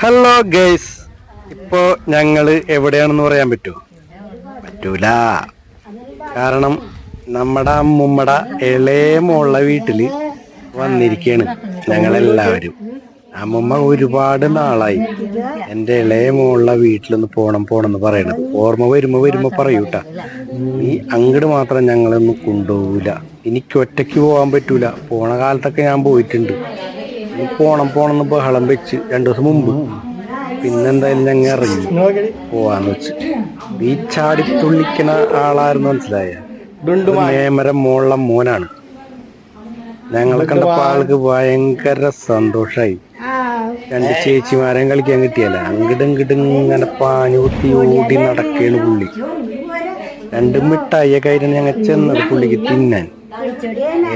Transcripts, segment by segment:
Hello guys ഇപ്പോ ഞങ്ങൾ എവിടെയാണെന്ന് പറയാൻ പറ്റുമോ പറ്റൂല. കാരണം നമ്മുടെ അമ്മുമ്മടെ ഇളയ മോളെ വീട്ടിൽ വന്നിരിക്കുകയാണ് ഞങ്ങളെല്ലാവരും. അമ്മുമ്മ ഒരുപാട് നാളായി. എന്റെ ഇളയ മോളെ വീട്ടിലൊന്ന് പോണം പോണം എന്ന് പറയണത്. ഓർമ്മ വരുമ്പോൾ വരുമ്പോൾ പറയൂട്ട. നീ അങ്ങട് മാത്രം ഞങ്ങളൊന്നും കൊണ്ടുപോകില്ല എനിക്ക് ഒറ്റയ്ക്ക് പോകാൻ പറ്റൂല. പോണ കാലത്തൊക്കെ ഞാൻ പോയിട്ടുണ്ട്. പോണം പോണം എന്ന് ബഹളം വെച്ച് രണ്ടു ദിവസം മുമ്പ്. പിന്നെന്തായാലും ഞങ്ങൾ ഇറങ്ങി പോവാന്ന് വെച്ച്. ഈ ചാടിത്തുള്ളിക്കണ ആളായിരുന്നു മനസ്സിലായ? നേമരം മോളം മോനാണ്. ഞങ്ങളെ കണ്ടപ്പോ ആൾക്ക് ഭയങ്കര സന്തോഷായി. രണ്ട് ചേച്ചിമാരെയും കളിക്കാൻ കിട്ടിയല്ല? അങ്ങടും ഇങ്ങടും ഇങ്ങനെ പാനൂത്തി ഓടി നടക്കേണ് പുള്ളി. രണ്ട് മിഠായിയൊക്കെ ആയിട്ടാണ് ഞങ്ങൾ ചെന്നത് പുള്ളിക്ക് തിന്നാൻ.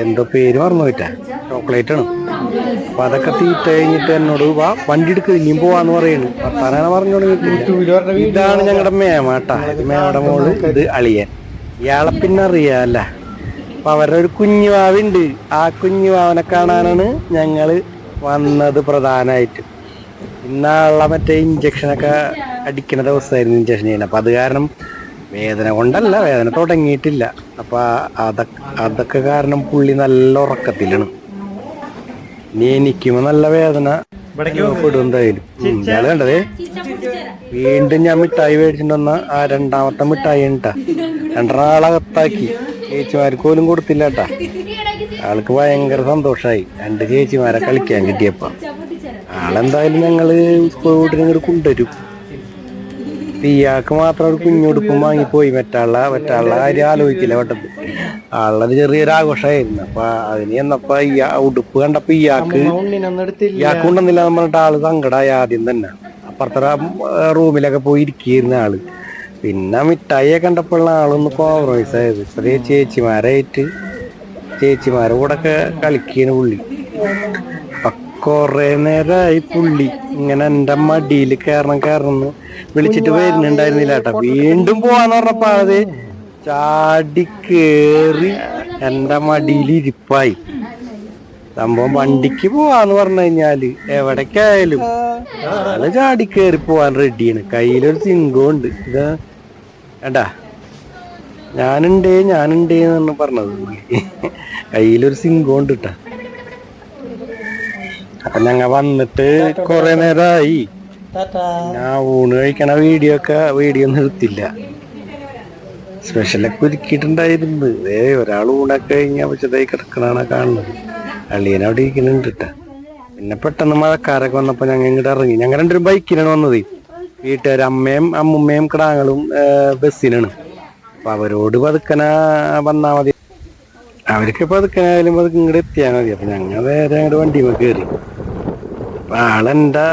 എന്തോ പേര് മറന്നു പോയിട്ടാ. ചോക്ലേറ്റ് ആണ്. അപ്പൊ അതൊക്കെ തീറ്റ കഴിഞ്ഞിട്ട് എന്നോട് വാ വണ്ടി എടുക്ക് ഇനിയും പോവാന്ന് പറയുന്നു പത്താനാണ് പറഞ്ഞു തുടങ്ങിയിട്ടില്ല ഇതാണ് ഞങ്ങളുടെ മേമാട്ടാ ഇത് മേമയുടെ മോൾ ഇത് അളിയൻ. ഇയാളെ പിന്നെ അറിയാല്ല. അപ്പൊ അവരുടെ ഒരു കുഞ്ഞുവാവുണ്ട് ആ കുഞ്ഞുവാവനെ കാണാനാണ് ഞങ്ങൾ വന്നത് പ്രധാനമായിട്ട് ഇന്നാളെ മറ്റേ ഇഞ്ചക്ഷനൊക്കെ അടിക്കുന്ന ദിവസമായിരുന്നു ഇഞ്ചക്ഷൻ ചെയ്യുന്നത്. അപ്പൊ അത് കാരണം വേദന കൊണ്ടല്ല വേദന തുടങ്ങിയിട്ടില്ല. അപ്പൊ അതൊക്കെ അതൊക്കെ കാരണം പുള്ളി നല്ല ഉറക്കത്തിലാണ്. ഇനി എനിക്കുമ്പോ നല്ല വേദന പെടും എന്തായാലും. ഉം, ഇയാൾ കണ്ടതേ? വീണ്ടും ഞാൻ മിഠായി മേടിച്ചിട്ട് വന്ന ആ രണ്ടാമത്തെ മിഠായി ഉണ്ടാ രണ്ടാളകത്താക്കി. ചേച്ചിമാർക്ക് പോലും കൊടുത്തില്ല കേട്ടാ ആൾക്ക് ഭയങ്കര സന്തോഷായി. രണ്ട് ചേച്ചിമാരെ കളിക്കാൻ കിട്ടിയപ്പോ. ആളെന്തായാലും ഞങ്ങൾ സ്കൂൾ വീട്ടിൽ ഇങ്ങോട്ട് കൊണ്ടുവരും. ഇയാൾക്ക് മാത്രം ഒരു കുഞ്ഞുടുപ്പും വാങ്ങിപ്പോയി. മറ്റാള മറ്റാളുടെ കാര്യം ആലോചിക്കില്ല വട്ടത്ത് ആളുടെ ചെറിയൊരു ആഘോഷമായിരുന്നു. അപ്പൊ അതിന് ചെന്നപ്പോ ഇയാ ഉടുപ്പ് കണ്ടപ്പോ ഇയാൾക്ക് ഇയാൾക്ക് കൊണ്ടുവന്നില്ല എന്ന് പറഞ്ഞിട്ട് ആൾ സങ്കടമായി ആദ്യം തന്നെ. അപ്പുറത്തെ റൂമിലൊക്കെ പോയി ഇരിക്കുന്ന ആൾ. പിന്നെ മിഠായിയെ കണ്ടപ്പോഴുള്ള ആളൊന്ന് കോംപ്രമൈസ് ആയത്. ചെറിയ ചേച്ചിമാരായിട്ട് ചേച്ചിമാരെ കൂടെ ഒക്കെ കളിക്കാണ് പുള്ളി. കൊറേ നേരമായി പുള്ളി ഇങ്ങനെ എന്റെ മടിയിൽ കയറണം കയറുന്നു വിളിച്ചിട്ട് വരുന്നുണ്ടായിരുന്നില്ല കേട്ടോ. വീണ്ടും പോവാന്ന് പറഞ്ഞപ്പോ അത് ചാടി കേറി എന്റെ മടിയിൽ ഇരിപ്പായി. സംഭവം വണ്ടിക്ക് പോവാന്ന് പറഞ്ഞു കഴിഞ്ഞാൽ എവിടേക്കായാലും ആൾ ചാടി കേറി പോവാൻ റെഡിയാണ് കയ്യിലൊരു സിംഗം ഉണ്ട്. ഇതാ ഏട്ടാ ഞാനുണ്ടേ ഞാനുണ്ടേ എന്നാണ് പറഞ്ഞത് കയ്യിലൊരു സിംഗം ഉണ്ട് കേട്ടാ അപ്പൊ ഞങ്ങ വന്നിട്ട് കൊറേ നേരമായി ഞാൻ ഊണ് കഴിക്കണ വീഡിയോ ഒക്കെ വീഡിയോ നിർത്തില്ല സ്പെഷ്യലൊക്കെ ഒരുക്കിയിട്ടുണ്ടായിരുന്നു. ഏ ഒരാൾ ഊണൊക്കെ കഴിഞ്ഞാൽ പക്ഷേ കിടക്കണാണ് കാണുന്നത്. അള്ളിയൻ അവിടെ ഇരിക്കുന്നുണ്ട് കേട്ടാ പിന്നെ പെട്ടെന്ന് മഴക്കാരൊക്കെ വന്നപ്പോ ഞങ്ങൾ ഇങ്ങോട്ട് ഇറങ്ങി. ഞങ്ങൾ രണ്ടൊരു ബൈക്കിനാണ് വന്നത്. വീട്ടുകാർ അമ്മയും അമ്മുമ്മയും കിടാങ്ങളും ബസ്സിനാണ് അപ്പൊ അവരോട് പതുക്കന വന്നാ മതി. അവർക്ക് പതുക്കനായാലും പതുക്കെ ഇങ്ങോട്ട് എത്തിയാൽ മതി. അപ്പൊ ഞങ്ങൾ നേരെ അങ്ങോട്ട് വണ്ടിയുമ്പോൾ കയറി അപ്പൊ ആളെന്റെ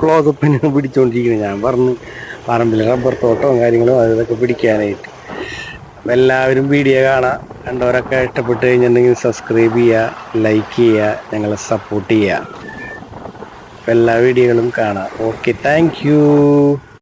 ക്ലോസപ്പിന് പിടിച്ചോണ്ടിരിക്കുന്നത് ഞാൻ പറഞ്ഞു പറമ്പിൽ റബ്ബർ തോട്ടവും കാര്യങ്ങളും അതൊക്കെ പിടിക്കാനായിട്ട്. അപ്പൊ എല്ലാവരും വീഡിയോ കാണാം. കണ്ടവരൊക്കെ ഇഷ്ടപ്പെട്ട് കഴിഞ്ഞിട്ടുണ്ടെങ്കിൽ സബ്സ്ക്രൈബ് ചെയ്യുക ലൈക്ക് ചെയ്യുക ഞങ്ങളെ സപ്പോർട്ട് ചെയ്യുക എല്ലാ വീഡിയോകളും കാണാം. Okay thank